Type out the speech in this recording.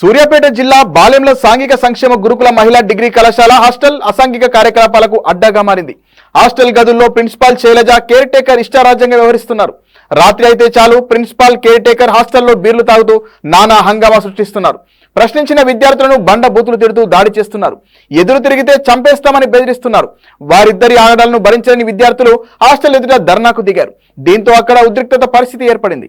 సూర్యాపేట జిల్లా బాల్యంలో సాంఘిక సంక్షేమ గురుకుల మహిళా డిగ్రీ కళాశాల హాస్టల్ అసాంఘిక కార్యకలాపాలకు అడ్డాగా మారింది. హాస్టల్ గదుల్లో ప్రిన్సిపాల్ శైలజ కేర్ టేకర్ ఇష్టారాజ్యంగా వ్యవహరిస్తున్నారు. రాత్రి అయితే చాలు ప్రిన్సిపాల్ కేర్ టేకర్ హాస్టల్లో బీర్లు తాగుతూ నానా హంగామా సృష్టిస్తున్నారు. ప్రశ్నించిన విద్యార్థులను బండ బూతులు తిడుతూ దాడి చేస్తున్నారు. ఎదురు తిరిగితే చంపేస్తామని బెదిరిస్తున్నారు. వారిద్దరి ఆగడాలను భరించలేని విద్యార్థులు హాస్టల్ ఎదుట ధర్నాకు దిగారు. దీంతో అక్కడ ఉద్రిక్తత పరిస్థితి ఏర్పడింది.